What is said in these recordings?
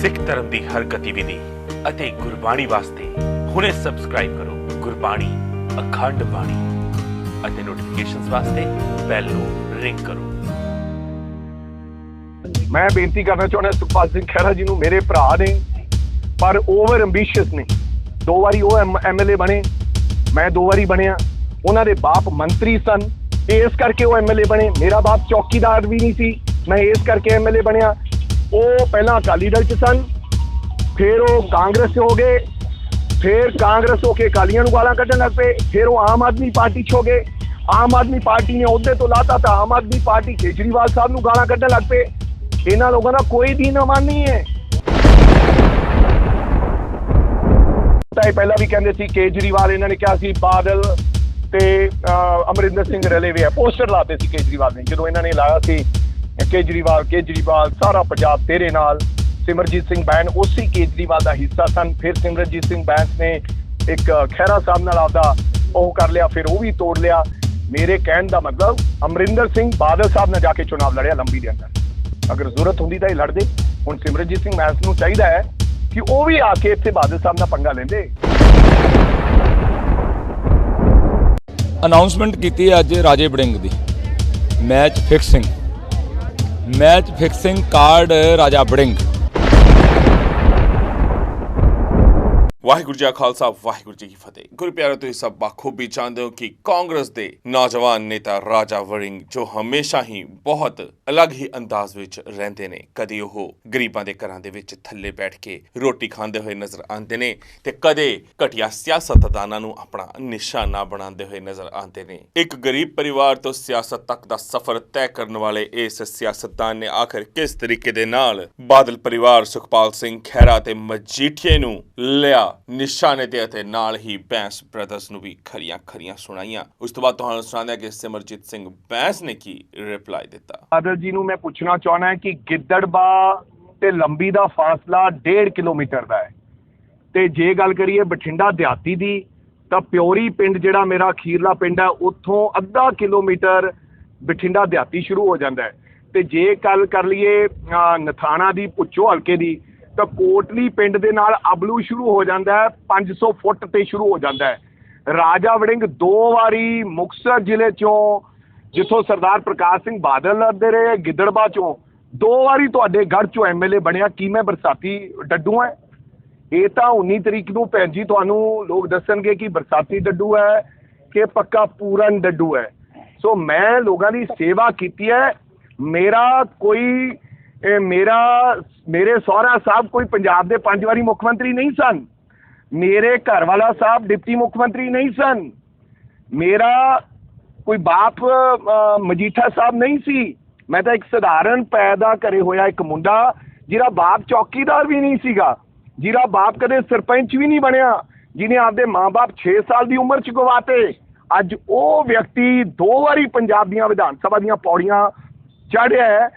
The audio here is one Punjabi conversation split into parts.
ਸਿੱਖ ਧਰਮ ਦੀ ਹਰ ਗਤੀਵਿਧੀ ਅਤੇ ਗੁਰਬਾਣੀ ਵਾਸਤੇ ਹੁਣੇ ਸਬਸਕ੍ਰਾਈਬ ਕਰੋ ਗੁਰਬਾਣੀ ਅਖੰਡ ਬਾਣੀ ਅਤੇ ਨੋਟੀਫਿਕੇਸ਼ਨਸ ਵਾਸਤੇ ਬੈਲ ਨੂੰ ਰਿੰਗ ਕਰੋ। ਮੈਂ ਬੇਨਤੀ ਕਰਨਾ ਚਾਹੁੰਦਾ ਸੁਖਪਾਲ ਸਿੰਘ ਖਹਿਰਾ ਜੀ ਨੂੰ, ਮੇਰੇ ਭਰਾ ਨੇ, ਪਰ ਓਵਰ ਐਂਬੀਸ਼ੀਅਸ ਨੇ। ਦੋ ਵਾਰੀ ਉਹ ਐਮਐਲਏ ਬਣੇ। ਮੈਂ ਦੋ ਵਾਰੀ ਬਣਿਆ। ਉਹਨਾਂ ਦੇ ਬਾਪ ਮੰਤਰੀ ਸਨ। ਇਸ ਕਰਕੇ ਉਹ ਐਮਐਲਏ ਬਣੇ। ਮੇਰਾ ਬਾਪ ਚੌਕੀਦਾਰ ਵੀ ਨਹੀਂ ਸੀ। ਮੈਂ ਇਸ ਕਰਕੇ ਐਮਐਲਏ ਬਣਿਆ। ਉਹ ਪਹਿਲਾਂ ਅਕਾਲੀ ਦਲ ਚ ਸਨ, ਫਿਰ ਉਹ ਕਾਂਗਰਸ 'ਚ ਹੋ ਗਏ, ਫਿਰ ਕਾਂਗਰਸ ਹੋ ਕੇ ਅਕਾਲੀਆਂ ਨੂੰ ਗਾਲਾਂ ਕੱਢਣ ਲੱਗ ਪਏ, ਫਿਰ ਉਹ ਆਮ ਆਦਮੀ ਪਾਰਟੀ 'ਚ ਹੋ ਗਏ। ਆਮ ਆਦਮੀ ਪਾਰਟੀ ਨੇ ਅਹੁਦੇ ਤੋਂ ਲਾਤਾ ਤਾਂ ਆਮ ਆਦਮੀ ਪਾਰਟੀ ਕੇਜਰੀਵਾਲ ਸਾਹਿਬ ਨੂੰ ਗਾਲਾਂ ਕੱਢਣ ਲੱਗ ਪਏ। ਇਹਨਾਂ ਲੋਕਾਂ ਦਾ ਕੋਈ ਦੀਨ ਅਮਾਨ ਨਹੀਂ ਹੈ। ਤਾਂ ਇਹ ਪਹਿਲਾਂ ਵੀ ਕਹਿੰਦੇ ਸੀ, ਕੇਜਰੀਵਾਲ ਇਹਨਾਂ ਨੇ ਕਿਹਾ ਸੀ, ਬਾਦਲ ਤੇ ਅਮਰਿੰਦਰ ਸਿੰਘ ਰਲੇ ਵੇ ਆ। ਪੋਸਟਰ ਲਾਤੇ ਸੀ ਕੇਜਰੀਵਾਲ ਨੇ, ਜਦੋਂ ਇਹਨਾਂ ਨੇ ਲਾਇਆ ਸੀ। ਕੇਜਰੀਵਾਲ ਕੇਜਰੀਵਾਲ ਸਾਰਾ ਪੰਜਾਬ ਤੇਰੇ ਨਾਲ। ਸਿਮਰਜੀਤ ਸਿੰਘ ਬੈਂਸ ਉਸੇ ਕੇਜਰੀਵਾਲ ਦਾ ਹਿੱਸਾ ਸਨ। ਫਿਰ ਸਿਮਰਜੀਤ ਸਿੰਘ ਬੈਂਸ ਨੇ ਇੱਕ ਅਹ, ਖਹਿਰਾ ਸਾਹਿਬ ਨਾਲ ਆਪਦਾ ਉਹ ਕਰ ਲਿਆ ਫਿਰ ਉਹ ਵੀ ਤੋੜ ਲਿਆ। ਮੇਰੇ ਕਹਿਣ ਦਾ ਮਤਲਬ ਅਮਰਿੰਦਰ ਸਿੰਘ ਬਾਦਲ ਸਾਹਿਬ ਨਾਲ ਜਾ ਕੇ ਚੁਣਾਵ ਲੜਿਆ ਲੰਬੀ ਦੇ ਅੰਦਰ। ਅਗਰ ਜ਼ਰੂਰਤ ਹੁੰਦੀ ਤਾਂ ਇਹ ਲੜਦੇ ਹੁਣ ਸਿਮਰਜੀਤ ਸਿੰਘ ਬੈਂਸ ਨੂੰ ਚਾਹੀਦਾ ਹੈ ਕਿ ਉਹ ਵੀ ਆ ਕੇ ਇੱਥੇ ਬਾਦਲ ਸਾਹਿਬ ਨਾਲ ਪੰਗਾ ਲੈਂਦੇ। ਅਨਾਉਂਸਮੈਂਟ ਕੀਤੀ ਅੱਜ ਰਾਜੇ ਬੜਿੰਗ ਦੀ। Match fixing match fixing card Raja Warring. Waheguru ਜੀ ਕਾ ਖਾਲਸਾ, ਵਾਹਿਗੁਰੂ ਜੀ ਕੀ ਫਤਿਹ। ਗੁਰੂ ਪਿਆਰੋ, ਤੁਸੀਂ ਸਭ ਬਾਖੂਬੀ ਜਾਣਦੇ ਹੋ ਕਿ ਕਾਂਗਰਸ ਦੇ ਨੌਜਵਾਨ ਨੇਤਾ ਰਾਜਾ ਵਰਿੰਗ ਜੋ ਹਮੇਸ਼ਾ ਹੀ ਬਹੁਤ ਅਲੱਗ ਹੀ ਅੰਦਾਜ਼ ਵਿੱਚ ਰਹਿੰਦੇ ਨੇ, ਕਦੇ ਉਹ ਗਰੀਬਾਂ ਦੇ ਘਰਾਂ ਦੇ ਵਿੱਚ ਥੱਲੇ ਬੈਠ ਕੇ ਰੋਟੀ ਖਾਂਦੇ ਹੋਏ ਨਜ਼ਰ ਆਉਂਦੇ ਨੇ ਤੇ ਕਦੇ ਘਟੀਆ ਸਿਆਸਤਦਾਨਾਂ ਨੂੰ ਆਪਣਾ ਨਿਸ਼ਾਨਾ ਬਣਾਉਂਦੇ ਹੋਏ ਨਜ਼ਰ ਆਉਂਦੇ ਨੇ। ਇੱਕ ਗਰੀਬ ਪਰਿਵਾਰ ਤੋਂ ਸਿਆਸਤ ਤੱਕ ਦਾ ਸਫ਼ਰ ਤੈਅ ਕਰਨ ਵਾਲੇ ਇਸ ਸਿਆਸਤਦਾਨ ਨੇ ਆਖਰ ਕਿਸ ਤਰੀਕੇ ਦੇ ਨਾਲ ਬਾਦਲ ਪਰਿਵਾਰ ਸੁਖਪਾਲ ਸਿੰਘ ਖਹਿਰਾ ਤੇ ਮਜੀਠੀਏ ਨੂੰ ਲਿਆ ਨਿਸ਼ਾਨੇ ਤੇ ਅਤੇ ਨਾਲ ਹੀ ਬੈਂਸ ਬ੍ਰਦਰਸ ਨੂੰ ਵੀ ਖਰੀਆਂ ਖਰੀਆਂ ਸੁਣਾਈਆਂ। ਉਸ ਤੋਂ ਬਾਅਦ ਤੁਹਾਨੂੰ ਸੁਣਾਉਂਦੇ ਹਾਂ ਕਿ ਸਿਮਰਜੀਤ ਸਿੰਘ ਬੈਂਸ ਨੇ ਕੀ ਰਿਪਲਾਈ ਦਿੱਤਾ। ਬਾਦਲ ਜੀ ਨੂੰ ਮੈਂ ਪੁੱਛਣਾ ਚਾਹਣਾ ਕਿ ਗਿੱਦੜਬਾ ਤੇ ਲੰਬੀ ਦਾ ਫਾਸਲਾ 1.5 ਕਿਲੋਮੀਟਰ ਦਾ ਹੈ। ਤੇ ਜੇ ਗੱਲ ਕਰੀਏ ਬਠਿੰਡਾ ਦਿਹਾਤੀ ਦੀ, ਤਾਂ ਪਿਓਰੀ ਪਿੰਡ ਜਿਹੜਾ ਮੇਰਾ ਅਖੀਰਲਾ ਪਿੰਡ ਹੈ, ਉੱਥੋਂ ਅੱਧਾ ਕਿਲੋਮੀਟਰ ਬਠਿੰਡਾ ਦਿਹਾਤੀ ਸ਼ੁਰੂ ਹੋ ਜਾਂਦਾ ਹੈ। ਤੇ ਜੇ ਗੱਲ ਕਰ ਲਈਏ ਨਥਾਣਾ ਦੀ ਪੁੱਛੋ ਹਲਕੇ ਦੀ ਤਾਂ ਕੋਟਲੀ ਪਿੰਡ ਦੇ ਨਾਲ ਅਬਲੂ ਸ਼ੁਰੂ ਹੋ ਜਾਂਦਾ ਹੈ 500 ਫੁੱਟ ਤੇ ਸ਼ੁਰੂ ਹੋ ਜਾਂਦਾ ਹੈ। ਰਾਜਾ ਵੜਿੰਗ ਦੋ ਵਾਰੀ ਮੁਕਤਸਰ ਜ਼ਿਲ੍ਹੇ ਚੋਂ, ਜਿੱਥੋਂ ਸਰਦਾਰ ਪ੍ਰਕਾਸ਼ ਸਿੰਘ ਬਾਦਲ ਲੜਦੇ ਰਹੇ ਗਿੱਦੜਬਾ ਚੋਂ। ਦੋ ਵਾਰੀ ਤੁਹਾਡੇ ਗੜ੍ਹ ਚੋਂ ਐਮਐਲਏ ਬਣਿਆ, ਕੀ ਮੈਂ ਬਰਸਾਤੀ ਡੱਡੂ ਹੈ? ਇਹ ਤਾਂ 19 ਤਰੀਕ ਨੂੰ ਭੈਣ ਜੀ ਤੁਹਾਨੂੰ ਲੋਕ ਦੱਸਣਗੇ ਕਿ ਬਰਸਾਤੀ ਡੱਡੂ ਹੈ ਕਿ ਪੱਕਾ ਪੂਰਨ ਡੱਡੂ ਹੈ। ਸੋ ਮੈਂ ਲੋਕਾਂ ਦੀ ਸੇਵਾ ਕੀਤੀ ਹੈ। ਮੇਰਾ ਕੋਈ ਇਹ ਮੇਰਾ, ਮੇਰੇ ਸਹੁਰਾ ਸਾਹਿਬ ਕੋਈ ਪੰਜਾਬ ਦੇ ਪੰਜ ਵਾਰੀ ਮੁੱਖ ਮੰਤਰੀ ਨਹੀਂ ਸਨ। ਮੇਰੇ ਘਰ ਵਾਲਾ ਸਾਹਿਬ ਡਿਪਟੀ ਮੁੱਖ ਮੰਤਰੀ ਨਹੀਂ ਸਨ। ਮੇਰਾ ਕੋਈ ਬਾਪ ਮਜੀਠਾ ਸਾਹਿਬ ਨਹੀਂ ਸੀ। ਮੈਂ ਤਾਂ ਇੱਕ ਸਧਾਰਨ ਪੈਦਾ ਕਰੇ ਹੋਇਆ ਇੱਕ ਮੁੰਡਾ, ਜਿਹਦਾ ਬਾਪ ਚੌਕੀਦਾਰ ਵੀ ਨਹੀਂ ਸੀਗਾ। ਜਿਹਦਾ ਬਾਪ ਕਦੇ ਸਰਪੰਚ ਵੀ ਨਹੀਂ ਬਣਿਆ। ਜਿਹਨੇ ਆਪਦੇ ਮਾਂ-ਬਾਪ 6 ਸਾਲ ਦੀ ਉਮਰ 'ਚ ਗਵਾਤੇ। ਅੱਜ ਉਹ ਵਿਅਕਤੀ ਦੋ ਵਾਰੀ ਪੰਜਾਬ ਦੀਆਂ ਵਿਧਾਨ ਸਭਾ ਦੀਆਂ ਪੌੜੀਆਂ ਚੜ੍ਹਿਆ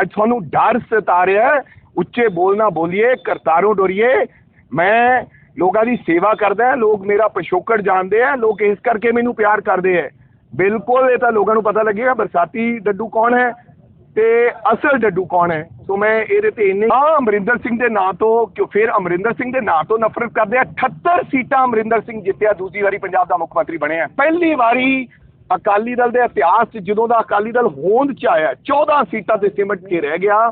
ਅੱਜ ਤੁਹਾਨੂੰ ਡਰ ਸਤਾ ਰਿਹਾ ਹੈ। ਉੱਚੇ ਬੋਲਣਾ ਬੋਲੀਏ, ਕਰਤਾਰੋਂ ਡੋਰੀਏ। ਮੈਂ ਲੋਕਾਂ ਦੀ ਸੇਵਾ ਕਰਦਾ ਲੋਕ ਮੇਰਾ ਪਿਛੋਕੜ ਜਾਣਦੇ ਆ, ਲੋਕ ਇਸ ਕਰਕੇ ਮੈਨੂੰ ਪਿਆਰ ਕਰਦੇ ਆ। ਬਿਲਕੁਲ ਇਹ ਤਾਂ ਲੋਕਾਂ ਨੂੰ ਪਤਾ ਲੱਗੇਗਾ, ਬਰਸਾਤੀ ਡੱਡੂ ਕੌਣ ਹੈ ਤੇ ਅਸਲ ਡੱਡੂ ਕੌਣ ਹੈ। ਸੋ ਮੈਂ ਇਹਦੇ ਤੇ ਇੰਨੇ ਹਾਂ, ਅਮਰਿੰਦਰ ਸਿੰਘ ਦੇ ਨਾਂ ਤੋਂ ਕਿਉਂ ਫਿਰ ਅਮਰਿੰਦਰ ਸਿੰਘ ਦੇ ਨਾਂ ਤੋਂ ਨਫ਼ਰਤ ਕਰਦੇ ਆ। 78 ਸੀਟਾਂ ਅਮਰਿੰਦਰ ਸਿੰਘ ਜਿੱਤਿਆ, ਦੂਜੀ ਵਾਰੀ ਪੰਜਾਬ ਦਾ ਮੁੱਖ ਮੰਤਰੀ ਬਣਿਆ। ਪਹਿਲੀ ਵਾਰੀ ਅਕਾਲੀ ਦਲ ਦੇ ਇਤਿਹਾਸ 'ਚ ਜਦੋਂ ਦਾ ਅਕਾਲੀ ਦਲ ਹੋਂਦ 'ਚ ਆਇਆ 14 ਸੀਟਾਂ ਤੇ ਸਿਮਟ ਕੇ ਰਹਿ ਗਿਆ।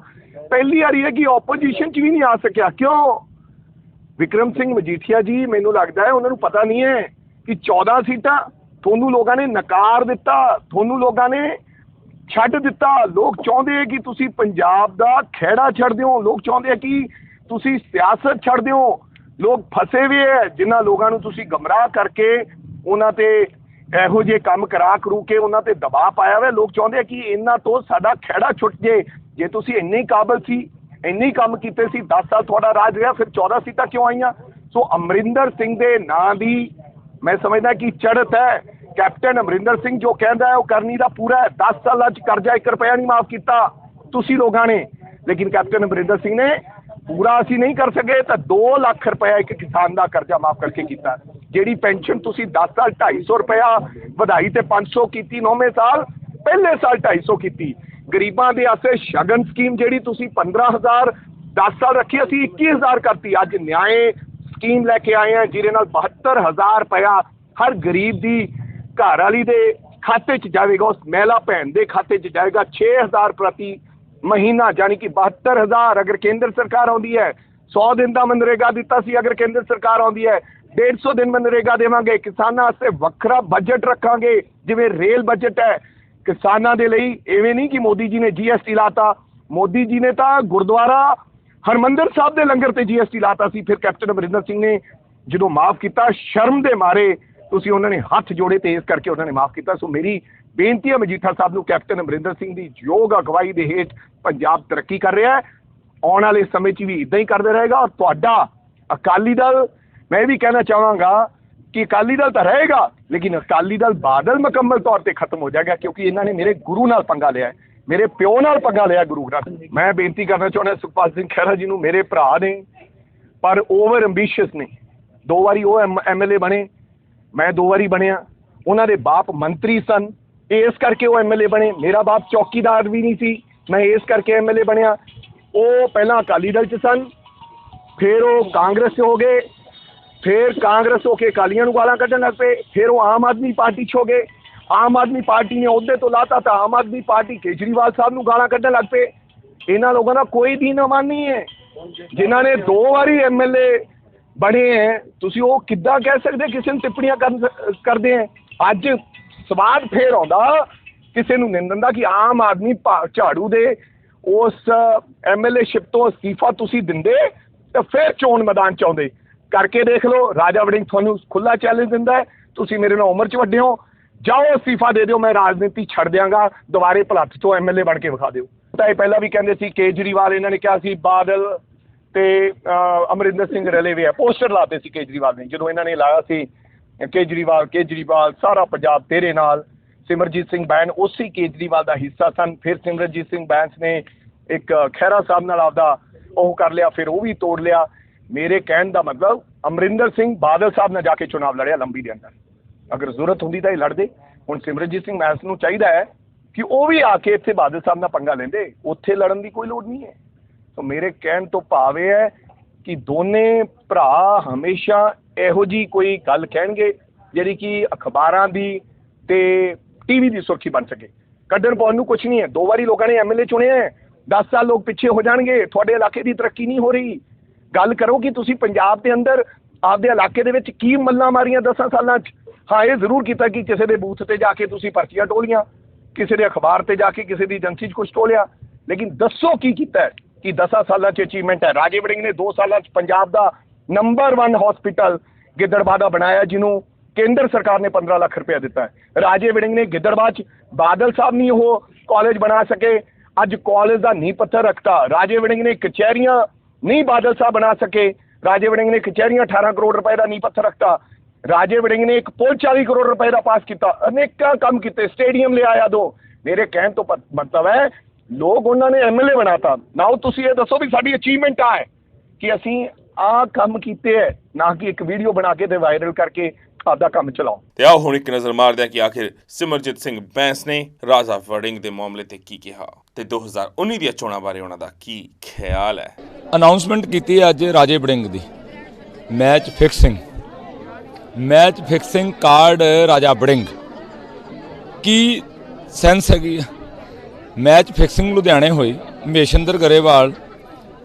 ਪਹਿਲੀ ਵਾਰੀ ਹੈ ਕਿ ਆਪੋਜੀਸ਼ਨ 'ਚ ਵੀ ਨਹੀਂ ਆ ਸਕਿਆ। ਕਿਉਂ? ਵਿਕਰਮ ਸਿੰਘ ਮਜੀਠੀਆ ਜੀ, ਮੈਨੂੰ ਲੱਗਦਾ ਹੈ ਉਹਨਾਂ ਨੂੰ ਪਤਾ ਨਹੀਂ ਹੈ ਕਿ 14 ਸੀਟਾਂ ਤੁਹਾਨੂੰ ਲੋਕਾਂ ਨੇ ਨਕਾਰ ਦਿੱਤਾ, ਤੁਹਾਨੂੰ ਲੋਕਾਂ ਨੇ ਛੱਡ ਦਿੱਤਾ। ਲੋਕ ਚਾਹੁੰਦੇ ਆ ਕਿ ਤੁਸੀਂ ਪੰਜਾਬ ਦਾ ਖਹਿੜਾ ਛੱਡ ਦਿਓ। ਲੋਕ ਚਾਹੁੰਦੇ ਆ ਕਿ ਤੁਸੀਂ ਸਿਆਸਤ ਛੱਡ ਦਿਓ। ਲੋਕ ਫਸੇ ਵੀ ਹੈ, ਜਿਨ੍ਹਾਂ ਲੋਕਾਂ ਨੂੰ ਤੁਸੀਂ ਗਮਰਾਹ ਕਰਕੇ ਉਹਨਾਂ ਤੇ ਇਹੋ ਜਿਹੇ ਕੰਮ ਕਰਾ ਕਰੂ ਕੇ ਉਹਨਾਂ ਤੇ ਦਬਾਅ ਪਾਇਆ ਹੋਇਆ। ਲੋਕ ਚਾਹੁੰਦੇ ਆ ਕਿ ਇਹਨਾਂ ਤੋਂ ਸਾਡਾ ਖਹਿੜਾ ਛੁੱਟ ਜੇ। ਜੇ ਤੁਸੀਂ ਇੰਨੇ ਕਾਬਲ ਸੀ, ਇੰਨੇ ਕੰਮ ਕੀਤੇ ਸੀ 10 ਸਾਲ ਤੁਹਾਡਾ ਰਾਜ ਰਿਹਾ, ਫਿਰ 14 ਸੀਟਾਂ ਕਿਉਂ ਆਈਆਂ? ਸੋ ਅਮਰਿੰਦਰ ਸਿੰਘ ਦੇ ਨਾਂ ਦੀ ਮੈਂ ਸਮਝਦਾ ਕਿ ਚੜ੍ਹਤ ਹੈ। ਕੈਪਟਨ ਅਮਰਿੰਦਰ ਸਿੰਘ ਜੋ ਕਹਿੰਦਾ ਉਹ ਕਰਨੀ ਦਾ ਪੂਰਾ ਹੈ। 10 ਸਾਲਾਂ 'ਚ ਕਰਜ਼ਾ 1 ਰੁਪਿਆ ਨਹੀਂ ਮਾਫ ਕੀਤਾ, ਤੁਸੀਂ ਲੋਕਾਂ ਨੇ। ਲੇਕਿਨ ਕੈਪਟਨ ਅਮਰਿੰਦਰ ਸਿੰਘ ਨੇ, ਪੂਰਾ ਅਸੀਂ ਨਹੀਂ ਕਰ ਸਕੇ ਤਾਂ 2 ਲੱਖ ਰੁਪਇਆ ਇੱਕ ਕਿਸਾਨ ਦਾ ਕਰਜ਼ਾ ਮਾਫ ਕਰਕੇ ਕੀਤਾ। ਜਿਹੜੀ ਪੈਨਸ਼ਨ ਤੁਸੀਂ 10 ਸਾਲ 250 ਰੁਪਇਆ ਵਧਾਈ ਤੇ 500 ਕੀਤੀ ਨੌਵੇਂ ਸਾਲ, ਪਹਿਲੇ ਸਾਲ 250 ਕੀਤੀ। ਗਰੀਬਾਂ ਦੇ ਆਸੇ ਸ਼ਗਨ ਸਕੀਮ ਜਿਹੜੀ ਤੁਸੀਂ 15000 10 ਸਾਲ ਰੱਖੀ, ਅਸੀਂ 21000 ਕਰਤੀ। ਅੱਜ ਨਿਆਏ ਸਕੀਮ ਲੈ ਕੇ ਆਏ ਆ, ਜਿਹਦੇ ਨਾਲ 72000 ਰੁਪਇਆ ਹਰ ਗਰੀਬ ਦੀ ਘਰ ਵਾਲੀ ਦੇ ਖਾਤੇ 'ਚ ਜਾਵੇਗਾ। ਉਸ ਮਹਿਲਾ ਭੈਣ ਦੇ ਖਾਤੇ 'ਚ ਜਾਏਗਾ 6000 ਪ੍ਰਤੀ ਮਹੀਨਾ ਯਾਨੀ ਕਿ 72000 ਅਗਰ ਕੇਂਦਰ ਸਰਕਾਰ ਆਉਂਦੀ ਹੈ 100 ਦਿਨ ਦਾ ਮਨਰੇਗਾ ਦਿੱਤਾ ਸੀ, ਅਗਰ ਕੇਂਦਰ ਸਰਕਾਰ ਆਉਂਦੀ ਹੈ 150 ਦਿਨ ਮਨਰੇਗਾ ਦੇਵਾਂਗੇ। ਕਿਸਾਨਾਂ ਵਾਸਤੇ ਵੱਖਰਾ ਬਜਟ ਰੱਖਾਂਗੇ। ਜਿਵੇਂ ਰੇਲ ਬਜਟ ਹੈ, ਕਿਸਾਨਾਂ ਦੇ ਲਈ ਐਵੇਂ ਨਹੀਂ ਕਿ ਮੋਦੀ ਜੀ ਨੇ ਜੀਐਸਟੀ ਲਾਤਾ। ਮੋਦੀ ਜੀ ਨੇ ਤਾਂ ਗੁਰਦੁਆਰਾ ਹਰਮੰਦਰ ਸਾਹਿਬ ਦੇ ਲੰਗਰ ਤੇ ਜੀਐਸਟੀ ਲਾਤਾ ਸੀ। ਫਿਰ ਕੈਪਟਨ ਅਮਰਿੰਦਰ ਸਿੰਘ ਨੇ ਜਦੋਂ ਮਾਫ ਕੀਤਾ, ਸ਼ਰਮ ਦੇ ਮਾਰੇ ਤੁਸੀਂ ਉਹਨਾਂ ਨੇ ਹੱਥ ਜੋੜੇ ਤੇ ਇਸ ਕਰਕੇ ਉਹਨਾਂ ਨੇ ਮਾਫ ਕੀਤਾ। ਸੋ ਮੇਰੀ ਬੇਨਤੀ ਹੈ ਮਜੀਠਾ ਸਾਹਿਬ ਨੂੰ, ਕੈਪਟਨ ਅਮਰਿੰਦਰ ਸਿੰਘ ਦੀ ਯੋਗ ਅਗਵਾਈ ਦੇ ਹੇਠ ਪੰਜਾਬ ਤਰੱਕੀ ਕਰ ਰਿਹਾ ਹੈ। ਆਉਣ ਵਾਲੇ ਸਮੇਂ 'ਚ ਵੀ ਇਦਾਂ ਹੀ ਕਰਦੇ ਰਹੇਗਾ ਔਰ ਤੁਹਾਡਾ ਅਕਾਲੀ ਦਲ ਮੈਂ ਇਹ ਵੀ ਕਹਿਣਾ ਚਾਹਾਂਗਾ ਕਿ ਅਕਾਲੀ ਦਲ ਤਾਂ ਰਹੇਗਾ, ਲੇਕਿਨ ਅਕਾਲੀ ਦਲ ਬਾਦਲ ਮੁਕੰਮਲ ਤੌਰ ਤੇ ਖਤਮ ਹੋ ਜਾਏਗਾ ਕਿਉਂਕਿ ਇਹਨਾਂ ਨੇ ਮੇਰੇ ਗੁਰੂ ਨਾਲ ਪੰਗਾ ਲਿਆ ਮੇਰੇ ਪਿਓ ਨਾਲ ਪੰਗਾ ਲਿਆ ਗੁਰੂ ਗ੍ਰੰਥ ਮੈਂ ਬੇਨਤੀ ਕਰਨਾ ਚਾਹੁੰਦਾ ਸੁਖਪਾਲ ਸਿੰਘ ਖਹਿਰਾ ਜੀ ਨੂੰ, ਮੇਰੇ ਭਰਾ ਨੇ, ਪਰ ਓਵਰ ਐਂਬੀਸ਼ੀਅਸ ਨੇ। ਦੋ ਵਾਰੀ ਉਹ ਐਮਐਲਏ ਬਣੇ, ਮੈਂ ਦੋ ਵਾਰੀ ਬਣਿਆ। ਉਹਨਾਂ ਦੇ ਬਾਪ ਮੰਤਰੀ ਸਨ। ਇਸ ਕਰਕੇ ਉਹ ਐਮਐਲਏ ਬਣੇ। ਮੇਰਾ ਬਾਪ ਚੌਕੀਦਾਰ ਵੀ ਨਹੀਂ ਸੀ। ਮੈਂ ਇਸ ਕਰਕੇ ਐਮਐਲਏ ਬਣਿਆ। ਉਹ ਪਹਿਲਾਂ ਅਕਾਲੀ ਦਲ ਚ ਸਨ। ਫਿਰ ਉਹ ਕਾਂਗਰਸ 'ਚ ਹੋ ਗਏ। ਫਿਰ ਕਾਂਗਰਸ ਹੋ ਕੇ ਅਕਾਲੀਆਂ ਨੂੰ ਗਾਲਾਂ ਕੱਢਣ ਲੱਗ ਪਏ, ਫਿਰ ਉਹ ਆਮ ਆਦਮੀ ਪਾਰਟੀ 'ਚ ਹੋ ਗਏ। ਆਮ ਆਦਮੀ ਪਾਰਟੀ ਨੇ ਅਹੁਦੇ ਤੋਂ ਲਾਤਾ ਤਾਂ ਆਮ ਆਦਮੀ ਪਾਰਟੀ ਕੇਜਰੀਵਾਲ ਸਾਹਿਬ ਨੂੰ ਗਾਲਾਂ ਕੱਢਣ ਲੱਗ ਪਏ। ਇਹਨਾਂ ਲੋਕਾਂ ਦਾ ਕੋਈ ਦੀਨ ਅਮਾਨ ਨਹੀਂ ਹੈ। ਜਿਨ੍ਹਾਂ ਨੇ ਦੋ ਵਾਰੀ ਐਮਐਲਏ ਬਣੇ ਹੈ, ਤੁਸੀਂ ਉਹ ਕਿੱਦਾਂ ਕਹਿ ਸਕਦੇ ਕਿਸੇ ਨੂੰ ਟਿੱਪਣੀਆਂ ਕਰਨ ਕਰਦੇ ਹੈ? ਅੱਜ ਸਵਾਦ ਫੇਰ ਆਉਂਦਾ ਕਿਸੇ ਨੂੰ ਨਿੰਦਣ ਦਾ ਕਿ ਆਮ ਆਦਮੀ ਭਾ- ਝਾੜੂ ਦੇ ਉਸ ਐਮਐਲਏ ਸ਼ਿਪ ਤੋਂ ਅਸਤੀਫਾ ਤੁਸੀਂ ਦਿੰਦੇ ਤਾਂ ਫਿਰ ਚੋਣ ਮੈਦਾਨ ਚ ਆਉਂਦੇ। ਕਰਕੇ ਦੇਖ ਲਓ, ਰਾਜਾ ਵੜਿੰਗ ਤੁਹਾਨੂੰ ਖੁੱਲਾ ਚੈਲੰਜ ਦਿੰਦਾ ਹੈ। ਤੁਸੀਂ ਮੇਰੇ ਨਾਲ ਉਮਰ ਚ ਵੱਡੇ ਹੋ। ਜਾਓ, ਅਸਤੀਫਾ ਦੇ ਦਿਓ, ਮੈਂ ਰਾਜਨੀਤੀ ਛੱਡ ਦਿਆਂਗਾ। ਦੁਬਾਰੇ ਭਲੱਥ ਤੋਂ ਐਮਐਲਏ ਬਣ ਕੇ ਵਿਖਾ ਦਿਓ। ਤਾਂ ਇਹ ਪਹਿਲਾਂ ਵੀ ਕਹਿੰਦੇ ਸੀ, ਕੇਜਰੀਵਾਲ, ਇਹਨਾਂ ਨੇ ਕਿਹਾ ਸੀ, ਬਾਦਲ ਤੇ ਅਮਰਿੰਦਰ ਸਿੰਘ ਰਲੇ ਵੇ ਆ। ਪੋਸਟਰ ਲਾਤੇ ਸੀ ਕੇਜਰੀਵਾਲ ਨੇ। ਜਦੋਂ ਇਹਨਾਂ ਨੇ ਲਾਇਆ ਸੀ, ਕੇਜਰੀਵਾਲ ਕੇਜਰੀਵਾਲ, ਸਾਰਾ ਪੰਜਾਬ ਤੇਰੇ ਨਾਲ। ਸਿਮਰਜੀਤ ਸਿੰਘ ਬੈਨ ਉਸੇ ਕੇਜਰੀਵਾਲ ਦਾ ਹਿੱਸਾ ਸਨ। ਫਿਰ ਸਿਮਰਜੀਤ ਸਿੰਘ ਬੈਂਸ ਨੇ ਇੱਕ ਖਹਿਰਾ ਸਾਹਿਬ ਨਾਲ ਆਪਦਾ ਉਹ ਕਰ ਲਿਆ, ਫਿਰ ਉਹ ਵੀ ਤੋੜ ਲਿਆ। ਮੇਰੇ ਕਹਿਣ ਦਾ ਮਤਲਬ ਅਮਰਿੰਦਰ ਸਿੰਘ ਬਾਦਲ ਸਾਹਿਬ ਨਾਲ ਜਾ ਕੇ ਚੁਣਾਵ ਲੜਿਆ ਲੰਬੀ ਦੇ ਅੰਦਰ। ਅਗਰ ਜ਼ਰੂਰਤ ਹੁੰਦੀ ਤਾਂ ਇਹ ਲੜਦੇ। ਹੁਣ ਸਿਮਰਜੀਤ ਸਿੰਘ ਬੈਂਸ ਨੂੰ ਚਾਹੀਦਾ ਹੈ ਕਿ ਉਹ ਵੀ ਆ ਕੇ ਇੱਥੇ ਬਾਦਲ ਸਾਹਿਬ ਨਾਲ ਪੰਗਾ ਲੈਂਦੇ। ਉੱਥੇ ਲੜਨ ਦੀ ਕੋਈ ਲੋੜ ਨਹੀਂ ਹੈ। ਸੋ ਮੇਰੇ ਕਹਿਣ ਤੋਂ ਭਾਵ ਇਹ ਹੈ ਕਿ ਦੋਨੇ ਭਰਾ ਹਮੇਸ਼ਾ ਇਹੋ ਜੀ ਕੋਈ ਗੱਲ ਕਹਿਣਗੇ ਜਿਹੜੀ ਕਿ ਅਖਬਾਰਾਂ ਦੀ ਤੇ ਟੀਵੀ ਦੀ ਸੁਰਖੀ ਬਣ ਸਕੇ। ਕੱਢਣ ਪਾਉਣ ਨੂੰ ਕੁਝ ਨਹੀਂ ਹੈ। ਦੋ ਵਾਰੀ ਲੋਕਾਂ ਨੇ ਐਮਐਲਏ ਚੁਣਿਆ ਹੈ। 10 ਸਾਲ ਲੋਕ ਪਿੱਛੇ ਹੋ ਜਾਣਗੇ। ਤੁਹਾਡੇ ਇਲਾਕੇ ਦੀ ਤਰੱਕੀ ਨਹੀਂ ਹੋ ਰਹੀ। ਗੱਲ ਕਰੋ ਕਿ ਤੁਸੀਂ ਪੰਜਾਬ ਦੇ ਅੰਦਰ ਆਪਦੇ ਇਲਾਕੇ ਦੇ ਵਿੱਚ ਕੀ ਮੱਲਾਂ ਮਾਰੀਆਂ 10 ਸਾਲਾਂ 'ਚ? ਹਾਂ, ਇਹ ਜ਼ਰੂਰ ਕੀਤਾ ਕਿ ਕਿਸੇ ਦੇ ਬੂਥ ਤੇ ਜਾ ਕੇ ਤੁਸੀਂ ਪਰਚੀਆਂ ਟੋਲੀਆਂ, ਕਿਸੇ ਦੇ ਅਖਬਾਰ ਤੇ ਜਾ ਕੇ ਕਿਸੇ ਦੀ ਏਜੰਸੀ 'ਚ ਕੁਝ ਟੋਲਿਆ। ਲੇਕਿਨ ਦੱਸੋ ਕੀ ਕੀਤਾ ਕਿ 10 ਸਾਲਾਂ 'ਚ ਅਚੀਵਮੈਂਟ ਹੈ? ਰਾਜੇ ਵੜਿੰਗ ਨੇ 2 ਸਾਲਾਂ 'ਚ ਪੰਜਾਬ ਦਾ ਨੰਬਰ 1 ਹਸਪੀਟਲ ਗਿੱਦੜਬਾਹਾ ਬਣਾਇਆ, ਜਿਹਨੂੰ ਕੇਂਦਰ ਸਰਕਾਰ ਨੇ 15 ਲੱਖ ਰੁਪਏ ਦਿੱਤਾ ਹੈ। ਰਾਜੇ ਵੜਿੰਗ ਨੇ ਗਿੱਦੜਬਾਹ 'ਚ ਬਾਦਲ ਸਾਹਿਬ ਨਹੀਂ ਉਹ ਕਾਲਜ ਬਣਾ ਸਕੇ। ਅੱਜ ਕਾਲਜ ਦਾ ਨੀਂਹ ਪੱਥਰ ਰੱਖਤਾ। ਰਾਜੇ ਵੜਿੰਗ ਨੇ ਕਚਹਿਰੀਆਂ ਨਹੀਂ ਬਾਦਲ ਸਾਹਿਬ ਬਣਾ ਸਕੇ। ਰਾਜੇ ਵੜਿੰਗ ਨੇ ਕਚਹਿਰੀਆਂ 18 ਕਰੋੜ ਰੁਪਏ ਦਾ ਨੀਂਹ ਪੱਥਰ ਰੱਖਤਾ। ਰਾਜੇ ਵੜਿੰਗ ਨੇ ਇੱਕ ਪੁਲ 40 ਕਰੋੜ ਰੁਪਏ ਦਾ ਪਾਸ ਕੀਤਾ। ਅਨੇਕਾਂ ਕੰਮ ਕੀਤੇ, ਸਟੇਡੀਅਮ ਲਿਆਇਆ ਦੋ। ਮੇਰੇ ਕਹਿਣ ਤੋਂ ਮਤਲਬ ਹੈ, ਲੋਕ ਉਹਨਾਂ ਨੇ ਐਮਐਲਏ ਬਣਾਤਾ। ਨਾਓ ਤੁਸੀਂ ਇਹ ਦੱਸੋ ਵੀ ਸਾਡੀ ਅਚੀਵਮੈਂਟ ਆ ਹੈ ਕਿ ਅਸੀਂ ਆਹ ਕੰਮ ਕੀਤੇ ਹੈ, ਨਾ ਕਿ ਇੱਕ ਵੀਡੀਓ ਬਣਾ ਕੇ ਤੇ ਵਾਇਰਲ ਕਰਕੇ ਆਪਦਾ ਕੰਮ ਚਲਾਓ। ਤੇ ਆਓ ਹੁਣ ਇੱਕ ਨਜ਼ਰ ਮਾਰਦੇ ਹਾਂ ਕਿ ਆਖਿਰ ਸਿਮਰਜੀਤ ਸਿੰਘ ਬੈਂਸ ਨੇ ਰਾਜਾ ਵੜਿੰਗ ਦੇ ਮਾਮਲੇ ਤੇ ਕੀ ਕਿਹਾ ਤੇ 2019 ਦੀਆਂ ਚੋਣਾਂ ਬਾਰੇ ਉਹਨਾਂ ਦਾ ਕੀ ਖਿਆਲ ਹੈ। ਅਨਾਉਂਸਮੈਂਟ ਕੀਤੀ ਹੈ ਅੱਜ ਰਾਜੇ ਬੜਿੰਗ ਦੀ। Match fixing match fixing card Raja Warring ਕੀ ਸੈਂਸ ਹੈਗੀ ਆ? ਮੈਚ ਫਿਕਸਿੰਗ ਲੁਧਿਆਣੇ ਹੋਈ। ਮਹੇਸ਼ਿੰਦਰ ਗਰੇਵਾਲ।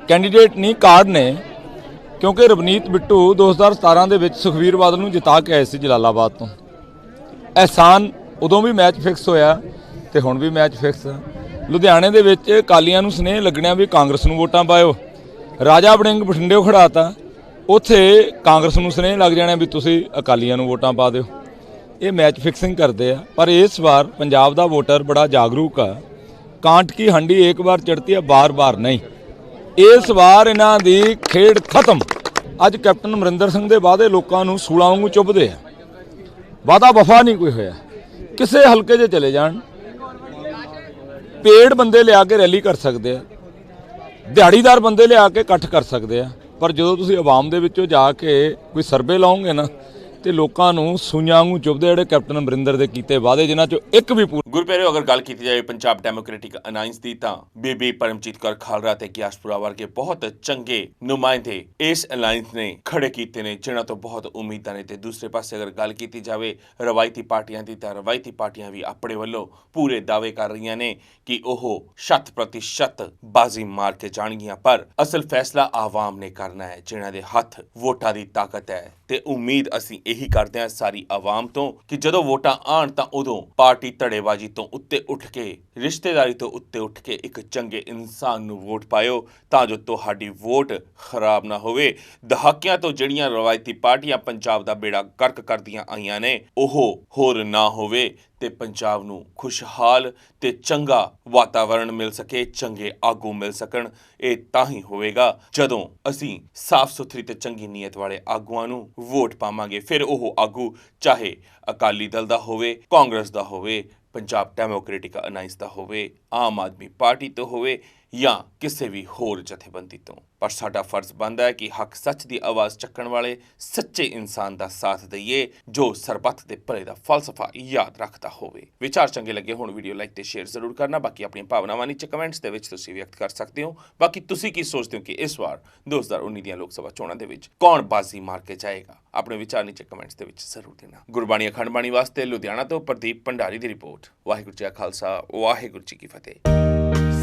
ਕੈਂਡੀਡੇਟ ਨਹੀਂ ਕਾਰਡ ਨੇ। ਕਿਉਂਕਿ ਰਵਨੀਤ ਬਿੱਟੂ 2017 ਦੇ ਵਿੱਚ ਸੁਖਵੀਰ ਬਾਦਲ ਨੂੰ ਜਿਤਾ ਕੇ ਆਏ ਸੀ ਜਲਾਲਾਬਾਦ ਤੋਂ। ਅਹਿਸਾਨ ਉਦੋਂ ਵੀ ਮੈਚ ਫਿਕਸ ਹੋਇਆ ਤੇ ਹੁਣ ਵੀ ਮੈਚ ਫਿਕਸ ਲੁਧਿਆਣੇ ਦੇ ਵਿੱਚ ਕਾਲੀਆਂ ਨੂੰ ਸਨੇਹ ਲੱਗਣਾ ਵੀ ਕਾਂਗਰਸ ਨੂੰ ਵੋਟਾਂ ਪਾਇਓ। ਰਾਜਾ ਵੜਿੰਗ ਬਠਿੰਡੇ ਖੜਾਤਾ ਉੱਥੇ ਕਾਂਗਰਸ ਨੂੰ ਸਨੇਹ ਲੱਗ ਜਾਣਾ ਵੀ ਤੁਸੀਂ ਅਕਾਲੀਆਂ ਨੂੰ ਵੋਟਾਂ ਪਾ ਦਿਓ। ਇਹ ਮੈਚ ਫਿਕਸਿੰਗ ਕਰਦੇ ਆ, ਪਰ ਇਸ ਵਾਰ ਪੰਜਾਬ ਦਾ ਵੋਟਰ ਬੜਾ ਜਾਗਰੂਕ ਆ। ਕਾਂਟ ਕੀ ਹੰਡੀ ਇੱਕ ਵਾਰ ਚੜਤੀ ਆ, ਬਾਰ-ਬਾਰ ਨਹੀਂ। ਇਸ ਵਾਰ ਇਹਨਾਂ ਦੀ ਖੇਡ ਖਤਮ। ਅੱਜ ਕੈਪਟਨ ਅਮਰਿੰਦਰ ਸਿੰਘ ਦੇ ਵਾਅਦੇ ਲੋਕਾਂ ਨੂੰ ਸੂਲਾਂ ਵਾਂਗੂ ਚੁੱਭਦੇ ਆ। ਵਾਦਾ ਵਫਾ ਨਹੀਂ ਕੋਈ ਹੋਇਆ। ਕਿਸੇ ਹਲਕੇ 'ਚ ਚਲੇ ਜਾਣ। ਪੇੜ ਬੰਦੇ ਲਿਆ ਕੇ ਰੈਲੀ ਕਰ ਸਕਦੇ ਆ। ਦਿਹਾੜੀਦਾਰ ਬੰਦੇ ਲਿਆ ਕੇ ਇਕੱਠ ਕਰ ਸਕਦੇ ਆ। ਪਰ ਜਦੋਂ ਤੁਸੀਂ ਆਵਾਮ ਦੇ ਵਿੱਚੋਂ ਜਾ ਕੇ ਕੋਈ ਸਰਵੇ ਲਾਉਂਗੇ ਨਾ ਤੇ ਲੋਕਾਂ ਨੂੰ ਸੂਈਆਂ ਵਾਂਗੂ ਚੁੱਭਦੇ ਜਿਹੜੇ ਕੈਪਟਨ ਅਮਰਿੰਦਰ ਦੇ ਕੀਤੇ ਵਾਅਦੇ, ਜਿਨ੍ਹਾਂ ਚੋਂ ਇੱਕ ਵੀ ਪੂਰਾ ਗੁਰਪਿਆਰਿਓ ਅਗਰ ਗੱਲ ਕੀਤੀ ਜਾਵੇ ਪੰਜਾਬ ਡੈਮੋਕ੍ਰੈਟਿਕ ਅਲਾਈਅੰਸ ਦੀ, ਤਾਂ ਬੀਬੀ ਪਰਮਜੀਤ ਕੌਰ ਖਾਲੜਾ ਤੇ ਗਿਆਸਪੁਰਾ ਵਰਗੇ ਬਹੁਤ ਚੰਗੇ ਨੁਮਾਇੰਦੇ ਇਸ ਅਲਾਈਅੰਸ ਨੇ ਖੜੇ ਕੀਤੇ ਨੇ, ਜਿਨ੍ਹਾਂ ਤੋਂ ਬਹੁਤ ਉਮੀਦਾਂ ਨੇ। ਤੇ ਦੂਸਰੇ ਪਾਸੇ ਅਗਰ ਗੱਲ ਕੀਤੀ ਜਾਵੇ ਰਵਾਇਤੀ ਪਾਰਟੀਆਂ ਦੀ, ਤਾਂ ਰਵਾਇਤੀ ਪਾਰਟੀਆਂ ਵੀ ਆਪਣੇ ਵੱਲੋਂ ਪੂਰੇ ਦਾਅਵੇ ਕਰ ਰਹੀਆਂ ਨੇ ਕਿ ਉਹ ਸ਼ਤ ਪ੍ਰਤੀਸ਼ਤ ਬਾਜ਼ੀ ਮਾਰ ਕੇ ਜਾਣਗੀਆਂ। ਪਰ ਅਸਲ ਫੈਸਲਾ ਆਵਾਮ ਨੇ ਕਰਨਾ ਹੈ, ਜਿਨ੍ਹਾਂ ਦੇ ਹੱਥ ਵੋਟਾਂ ਦੀ ਤਾਕਤ ਹੈ। ਤੇ ਉਮੀਦ ਅਸੀਂ ਇਹੀ ਕਰਦੇ ਹਾਂ ਸਾਰੀ ਆਵਾਮ ਤੋਂ ਕਿ ਜਦੋਂ ਵੋਟਾਂ ਆਣ ਤਾਂ ਉਦੋਂ ਪਾਰਟੀ ਧੜੇਬਾਜ਼ੀ ਤੋਂ ਉੱਤੇ ਉੱਠ ਕੇ, ਰਿਸ਼ਤੇਦਾਰੀ ਤੋਂ ਉੱਤੇ ਉੱਠ ਕੇ ਇੱਕ ਚੰਗੇ ਇਨਸਾਨ ਨੂੰ ਵੋਟ ਪਾਇਓ ਤਾਂ ਜੋ ਤੁਹਾਡੀ ਵੋਟ ਖਰਾਬ ਨਾ ਹੋਵੇ। ਦਹਾਕਿਆਂ ਤੋਂ ਜਿਹੜੀਆਂ ਰਵਾਇਤੀ ਪਾਰਟੀਆਂ ਪੰਜਾਬ ਦਾ ਬੇੜਾ ਕਰਕ ਕਰਦੀਆਂ ਆਈਆਂ ਨੇ, ਉਹ ਹੋਰ ਨਾ ਹੋਵੇ। ਤੇ ਪੰਜਾਬ ਨੂੰ ਖੁਸ਼ਹਾਲ ਤੇ ਚੰਗਾ ਵਾਤਾਵਰਣ ਮਿਲ ਸਕੇ, ਚੰਗੇ ਆਗੂ ਮਿਲ ਸਕਣ, ਇਹ ਤਾਂ ਹੀ ਹੋਵੇਗਾ ਜਦੋਂ ਅਸੀਂ ਸਾਫ਼ ਸੁਥਰੀ ਤੇ ਚੰਗੀ ਨੀਅਤ ਵਾਲੇ ਆਗੂਆਂ ਨੂੰ ਵੋਟ ਪਾਵਾਂਗੇ। ਫਿਰ ਉਹ ਆਗੂ ਚਾਹੇ ਅਕਾਲੀ ਦਲ ਦਾ ਹੋਵੇ, ਕਾਂਗਰਸ ਦਾ ਹੋਵੇ, ਪੰਜਾਬ ਡੈਮੋਕ੍ਰੈਟਿਕ ਅਲਾਈਅੰਸ ਦਾ ਹੋਵੇ, ਆਮ ਆਦਮੀ ਪਾਰਟੀ ਤੋਂ ਹੋਵੇ ਜਾਂ ਕਿਸੇ ਵੀ ਹੋਰ ਜਥੇਬੰਦੀ ਤੋਂ। ਪਰ ਸਾਡਾ ਫਰਜ਼ ਬਣਦਾ ਹੈ ਕਿ ਹੱਕ ਸੱਚ ਦੀ ਆਵਾਜ਼ ਚੱਕਣ ਵਾਲੇ ਸੱਚੇ ਇਨਸਾਨ ਦਾ ਸਾਥ ਦਈਏ, ਜੋ ਸਰਬੱਤ ਦੇ ਭਲੇ ਦਾ ਫਲਸਫਾ ਯਾਦ ਰੱਖਦਾ ਹੋਵੇ। ਵਿਚਾਰ ਚੰਗੇ ਲੱਗੇ ਹੋਣ, ਵੀਡੀਓ ਲਾਈਕ ਤੇ ਸ਼ੇਅਰ ਜ਼ਰੂਰ ਕਰਨਾ। ਬਾਕੀ ਆਪਣੀਆਂ ਭਾਵਨਾਵਾਂ ਨੀਚੇ ਕਮੈਂਟਸ ਦੇ ਵਿੱਚ ਤੁਸੀਂ ਵਿਅਕਤ ਕਰ ਸਕਦੇ ਹੋ। ਬਾਕੀ ਤੁਸੀਂ ਕੀ ਸੋਚਦੇ ਹੋ ਕਿ ਇਸ ਵਾਰ 2019 ਦੀਆਂ ਲੋਕ ਸਭਾ ਚੋਣਾਂ ਦੇ ਵਿੱਚ ਕੌਣ ਬਾਜ਼ੀ ਮਾਰ ਕੇ ਜਾਏਗਾ? ਆਪਣੇ ਵਿਚਾਰ ਨੀਚੇ ਕਮੈਂਟਸ ਦੇ ਵਿੱਚ ਜ਼ਰੂਰ ਦੇਣਾ। ਗੁਰਬਾਣੀ ਅਖੰਡ ਬਾਣੀ ਵਾਸਤੇ ਲੁਧਿਆਣਾ ਤੋਂ ਪ੍ਰਦੀਪ ਭੰਡਾਰੀ ਦੀ ਰਿਪੋਰਟ। ਵਾਹਿਗੁਰੂ ਜੀ ਕਾ ਖਾਲਸਾ, ਵਾਹਿਗੁਰੂ ਜੀ ਕੀ ਫਤਿਹ।